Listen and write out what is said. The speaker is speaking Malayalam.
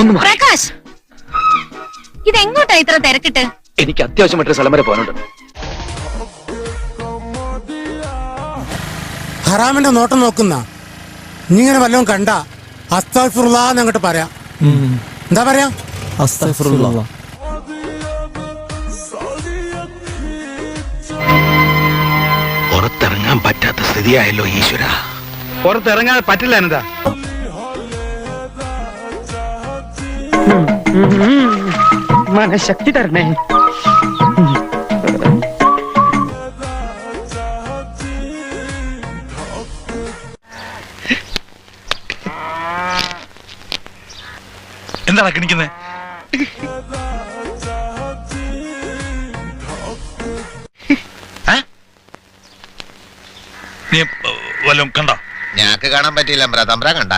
ഒന്ന് മാറി. പ്രകാശ് ഇതെങ്ങോട്ടാ ഇത്ര തിരക്കിട്ട്? എനിക്ക് അത്യാവശ്യമായിട്ടൊരു സ്ഥലം വരെ പോകാനുണ്ട്. ഹറാമിന്റെ നോട്ടം നോക്കുന്ന. നീ ഇങ്ങനെ വല്ലതും കണ്ട അസ്താഫുറുല്ലാന്ന് അങ്ങോട്ട് പറയാം. എന്താ പറയാ? അസ്തഗ്ഫിറുല്ലാ. പുറത്തിറങ്ങാൻ പറ്റാത്ത സ്ഥിതിയായല്ലോ ഈശ്വര. പുറത്തിറങ്ങാൻ പറ്റില്ല അനന്താ മനഃശക്തി തരണേ. എന്താണ് കിണിക്കുന്നത് നീ വല്ലതും കണ്ടോ? ഞാക്ക് കാണാൻ പറ്റിയില്ല തമ്പ്ര കണ്ട.